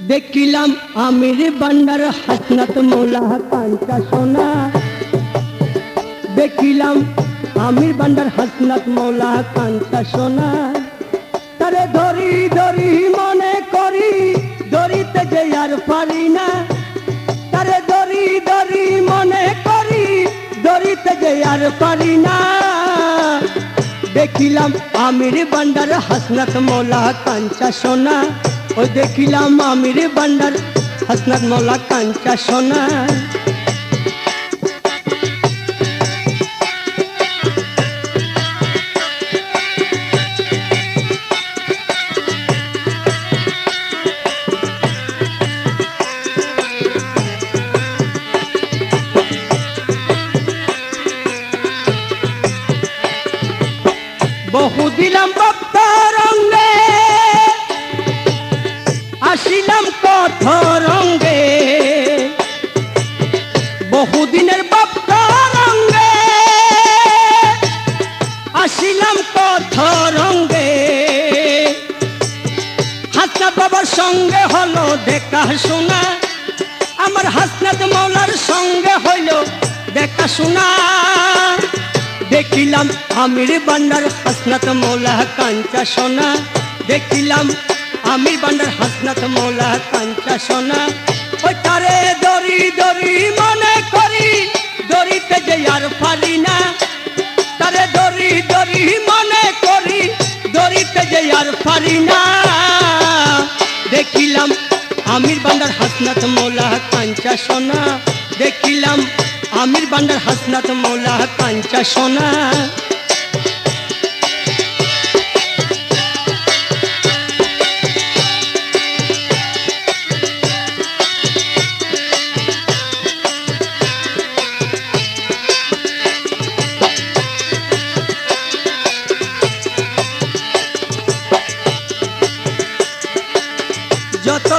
দেখিলাম আমির বান্ডার হাসনাত মোলা কাঞ্চা সোনা। দেখিলাম আমির বান্ডার হাসনাত মোলা কাঞ্চা সোনা। তারে ধরি ধরি মনে করি, ধরিতে যে আর পারি না। তারে ধরি ধরি মনে করি, ধরিতে যে আর পারি না। দেখিলাম আমির বান্ডার হাসনাত মোলা কাঞ্চা সোনা। ওই দেখিলাম আমির বান্ডার হাসনাত মোলা কাঞ্চা সোনা বহু দিলাম ভক্ত রঙ্গে আসিলাম কত রঙ্গে বহুদিনের ভক্ত রঙ্গে আসিলাম কত রঙ্গে হাসনাত বাবার সঙ্গে হলো দেখা শোনা। আমার হাসনাত মৌলার সঙ্গে হইল দেখা শোনা। দেখিলাম আমির বান্ডার হাসনাত মৌলা কাঞ্চা সোনা। দেখিলাম আমির বান্ডার হাসনাত মৌলা কাঞ্চা সোনা। ওই তারে দড়ি দড়ি মনে করি, দড়িতে যে আর পারি না। তারে দড়ি দড়ি মনে করি, দড়িতে যে আর পারি না। দেখিলাম আমির বান্ডার হাসনাত মৌলা কাঞ্চা সোনা। দেখিলাম আমির বান্ডার হাসনাত মৌলা কাঞ্চা সোনা।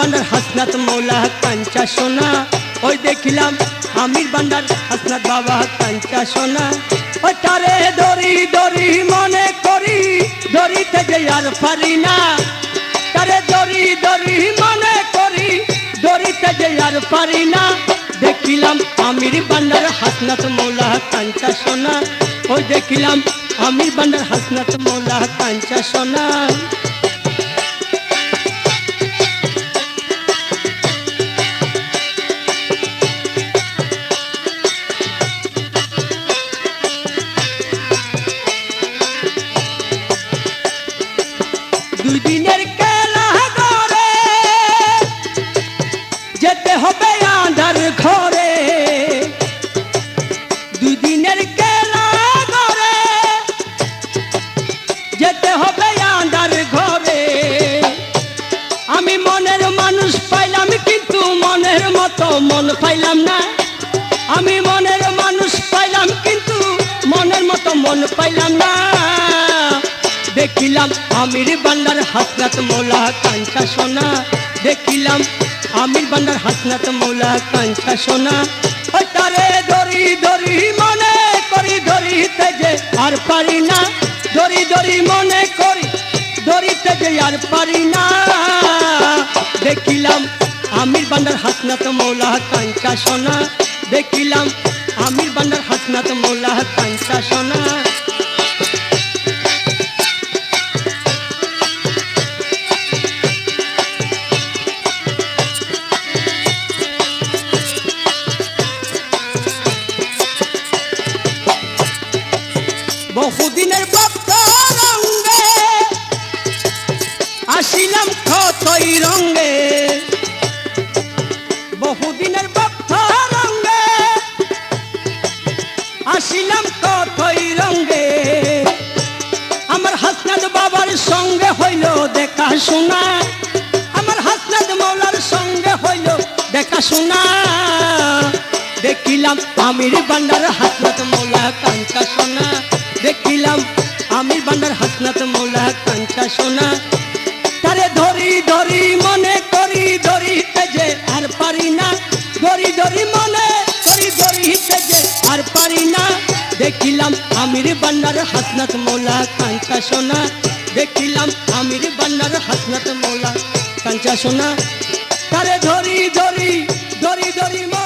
বান্ডার হাসনাত মৌলা কাঞ্চা সোনা। ওই দেখিলাম আমির বান্ডার হাসনাত বাবা কাঞ্চা সোনা। ওই তারে দড়ি দড়ি মনে করি, দড়িতে যে আর পারি না। তারে দড়ি দড়ি মনে করি, দড়িতে যে আর পারি না। দেখিলাম আমির বান্ডার হাসনাত মৌলা কাঞ্চা সোনা। ওই দেখিলাম আমির বান্ডার হাসনাত মৌলা কাঞ্চা সোনা। পাইলাম না। আমি মনের মানুষ পাইলাম, কিন্তু মনের মতো মন পাইলাম না। দেখিলাম আমির বান্ডার হাসনাত মৌলা কাঞ্চা সোনা। দেখিলাম আমির বান্ডার হাসনাত মৌলা কাঞ্চা সোনা। তারে দড়ি দড়ি মনে করি ধরিতে যে আর পারি না। দড়ি দড়ি মনে করি ধরিতে যে আর পারি না। কাঞ্চা সোনা, দেখিলাম আমির বান্ডার হাসনাত মৌলা কাঞ্চা সোনা। বহুদিনের ভক্ত রঙ্গে আসিলাম রঙ্গে। বহুদিনের শোনা আমার হাসনাদ মৌলার সঙ্গে হইল দেখা শোনা দেখিলাম আমির বান্ডার হাসনাত মৌলা কাঞ্চা সোনা। দেখিলাম আমির বান্ডার হাসনাত মৌলা কাঞ্চা সোনা। তারে ধরি ধরি, মনে করি, ধরিতে যে আর পারি না। ধরি ধরি, মনে করি, ধরিতে যে আর পারি না। দেখিলাম আমির বান্ডার হাসনাত মৌলা কাঞ্চা সোনা। দেখিলাম আমির বান্নার হাসনাত মোলা। কাঞ্চা সোনা তারে ধরি ধরি ধরি ধরি মা।